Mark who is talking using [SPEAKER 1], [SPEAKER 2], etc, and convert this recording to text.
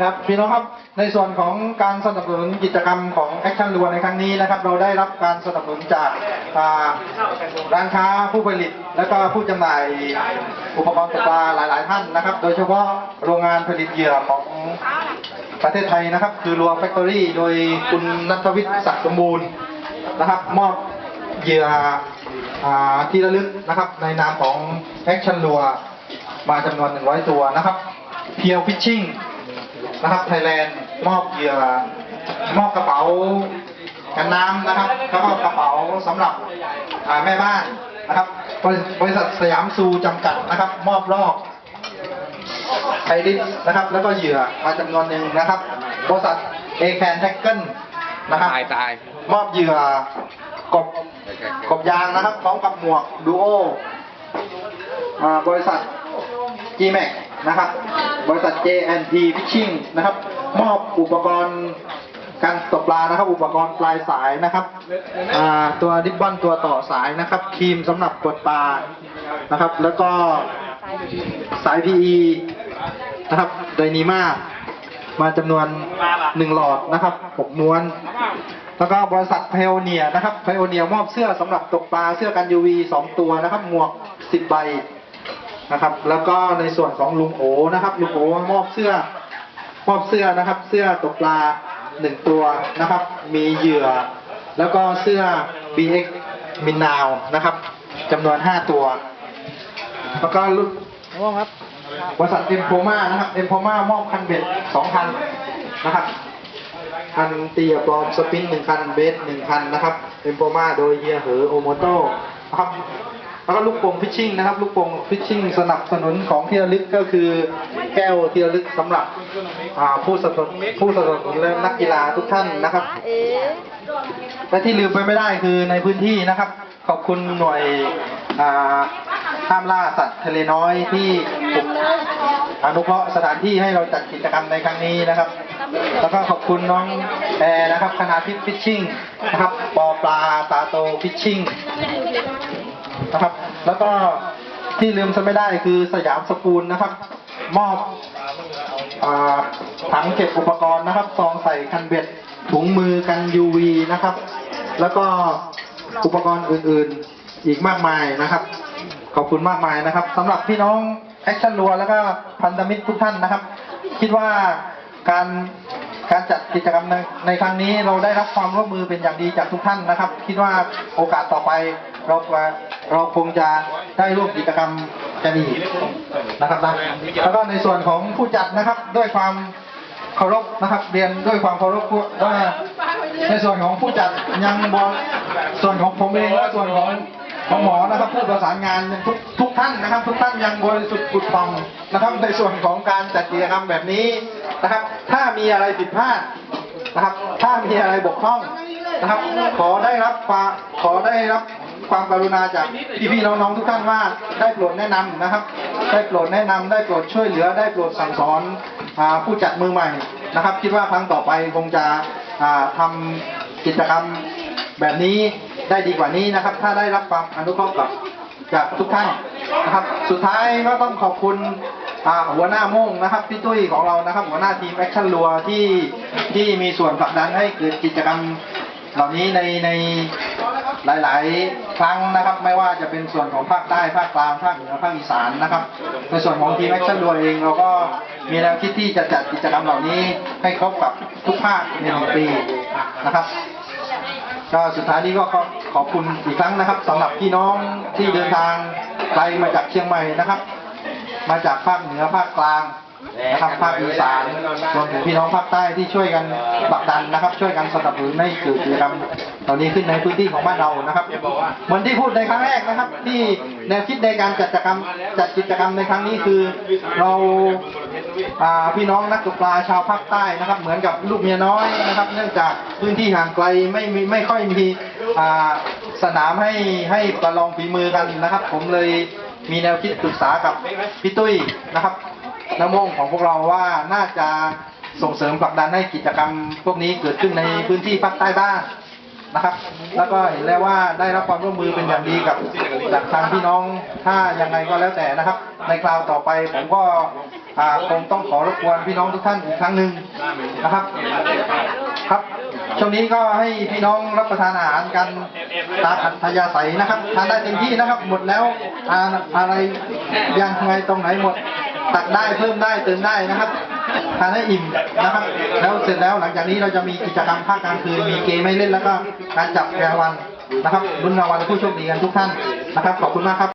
[SPEAKER 1] ครับพี่น้องครับในส่วนของการสนับสนุนกิจกรรมของแอคชั่นรัวในครั้งนี้นะครับ เราได้รับการสนับสนุนจากร้านค้าผู้ผลิต และก็ผู้จำหน่ายอุปกรณ์ตกปลาหลาย ๆ ท่านนะครับ โดยเฉพาะโรงงานผลิตเหยื่อของประเทศไทยนะครับ คือรัวแฟคทอรี่โดยคุณนัทวิทย์ศักดิ์สมบูรณ์นะครับ มอบเหยื่ออที่ระลึกนะครับ ในนามของแอคชั่นรัวมาจำนวน 100 ตัวนะครับเพียวฟิชชิ่ง นะครับไทยแลนด์มอบเหยื่อมอบกระเป๋ากันน้ำนะครับแล้วก็กระเป๋าสำหรับอ่าแม่บ้านนะครับบริบริษัทสยามซูจำกัดนะครับ มอบรอบไทยดิสนะครับ แล้วก็เหยื่อมาจำนวนหนึ่งนะครับบริษัทเอแคนแท็กเกิลนะครับ
[SPEAKER 2] ตายตาย
[SPEAKER 1] มอบเหยื่อกบกบยางนะครับพร้อมกับหมวกดูโออ่าบริษัท G-Max นะครับ บริษัท J&T Fishing นะครับ มอบอุปกรณ์การตกปลานะครับ อุปกรณ์ปลายสายนะครับตัวดิบบอนตัวต่อสายนะครับครีมสำหรับกดปลานะครับ แล้วก็สาย PE นะครับไดนีมามาจำนวนหนึ่งหลอดนะครับหกม้วน แล้วก็บริษัทไพโอเนียนะครับไพโอเนียมอบเสื้อสำหรับตกปลาเสื้อกัน UV สองตัวนะครับ หมวกสิบใบ นะครับ แล้วก็ในส่วนของลุงโอนะครับลุงโอมอบเสื้อมอบเสื้อนะครับ เสื้อตกปลาหนึ่งตัวนะครับ มีเหยื่อ แล้วก็เสื้อ BX มินนาวนะครับจำนวนห้าตัว แล้วก็ลูก
[SPEAKER 2] ง่วงครับ
[SPEAKER 1] บริษัทเอ็มโพมานะครับเอ็มโพมามอบคันเบ็ดสองคันนะครับคันตีกับปลอมสปินหนึ่งคันเบสหนึ่งคันนะครับเอ็มโพมาโดยเฮียเหอโอโมโต้นะครับ แล้วก็ลูกโป่งฟิชชิ่งนะครับ ลูกโป่งฟิชชิ่งสนับสนุนของที่ระลึกก็คือแก้วที่ระลึกสำหรับผู้สนับสนุนผู้สนับสนุนและนักกีฬาทุกท่านนะครับและที่ลืมไปไม่ได้คือในพื้นที่นะครับ ขอบคุณหน่วยอ่าห้ามล่าสัตว์ทะเลน้อยที่อนุเคราะห์สถานที่ให้เราจัดกิจกรรมในครั้งนี้นะครับ แล้วก็ขอบคุณน้องแอร์นะครับคณะพิชชิ่งนะครับปอปลาตาโตฟิชชิ่ง นะครับ แล้วก็ที่ลืมจะไม่ได้คือสยามสกูลนะครับ มอบอถังเก็บอุปกรณ์นะครับซองใส่คันเบ็ดถุงมือกัน UV นะครับ แล้วก็อุปกรณ์อื่นๆอีกมากมายนะครับ ขอบคุณมากมายนะครับสำหรับพี่น้องแอคชั่นรัวแล้วก็พันธมิตรทุกท่านนะครับ คิดว่าการการจัดกิจกรรมในในครั้งนี้เราได้รับความร่วมมือเป็นอย่างดีจากทุกท่านนะครับ คิดว่าโอกาสต่อไป เราเราคงจะได้ร่วมกิจกรรมกันอีกนะครับนะแล้วก็ในส่วนของผู้จัดนะครับด้วยความเคารพนะครับ เรียนด้วยความเคารพว่าในส่วนของผู้จัดยังบอส่วนของผมเองและส่วนของของหมอนะครับผู้ประสานงานทุกทุกท่านนะครับ ทุกท่านยังบริสุทธิ์ผุดผ่องนะครับในส่วนของการจัดกิจกรรมแบบนี้นะครับ ถ้ามีอะไรผิดพลาดนะครับ ถ้ามีอะไรบกพร่องนะครับ ขอได้รับความขอได้รับ ความกรุณาจากพี่ๆน้องๆทุกท่านว่าได้โปรดแนะนำนะครับ ได้โปรดแนะนำได้โปรดช่วยเหลือ ได้โปรดสั่งสอนอผู้จัดมือใหม่นะครับ คิดว่าครั้งต่อไปคงจะอ่าทำกิจกรรมแบบนี้ได้ดีกว่านี้นะครับ ถ้าได้รับความอนุเคราะห์กับจากทุกท่านนะครับ สุดท้ายก็ต้องขอบคุณหัวหน้าโม่งนะครับพี่ตุ้ยของเรานะครับ หัวหน้าทีมแอคชั่นรัวที่ที่มีส่วนผลักดันให้เกิดกิจกรรมเหล่านี้ในในหลาย ๆ ครั้งนะครับ ไม่ว่าจะเป็นส่วนของภาคใต้ภาคกลางภาคเหนือภาคอีสานนะครับ ในส่วนของทีมแอคชั่นรัวเองเราก็มีแนวคิดที่จะจัดกิจกรรมเหล่านี้ให้ครบกับทุกภาคในหนึ่งปีนะครับก็สุดท้ายนี้ก็ขอขอบคุณอีกครั้งนะครับสำหรับพี่น้องที่เดินทางไกลมาจากเชียงใหม่นะครับ มาจากภาคเหนือภาคกลาง นะครับภาคอีสานรวมถึงพี่น้องภาคใต้ที่ช่วยกันผลักดันนะครับ ช่วยกันสนับสนุนให้เกิดกิจกรรมเหล่านี้ขึ้นในพื้นที่ของบ้านเรานะครับเหมือนที่พูดในครั้งแรกนะครับ ที่แนวคิดในการจัดกิจกรรมจัดกิจกรรมในครั้งนี้คือเราอ่าพี่น้องนักตกปลาชาวภาคใต้นะครับ เหมือนกับลูกเมียน้อยนะครับ เนื่องจากพื้นที่ห่างไกลไม่มีไม่ค่อยมีอ่าสนามให้ให้ประลองฝีมือกันนะครับ ผมเลยมีแนวคิดปรึกษากับพี่ตุ้ยนะครับ น้ำโมงของพวกเราว่าน่าจะส่งเสริมผลักดันให้กิจกรรมพวกนี้เกิดขึ้นในพื้นที่ภาคใต้บ้างนะครับ แล้วก็เห็นแล้วว่าได้รับความร่วมมือเป็นอย่างดีกับจากทางพี่น้องถ้ายังไงก็แล้วแต่นะครับ ในคราวต่อไปผมก็คงต้องขอรบกวนพี่น้องทุกท่านอีกครั้งหนึ่งนะครับครับช่วงนี้ก็ให้พี่น้องรับประทานอาหารกันตามอัธยาศัยนะครับทานได้เต็มที่นะครับ หมดแล้วอะไรยังไงตรงไหนหมด ตักได้เพิ่มได้เติมได้นะครับทานให้อิ่มนะครับ แล้วเสร็จแล้วหลังจากนี้เราจะมีกิจกรรมภาคกลางคืนมีเกมให้เล่นแล้วก็การจับรางวัลนะครับรุ่นรางวัลผู้โชคดีกันทุกท่านนะครับ ขอบคุณมากครับ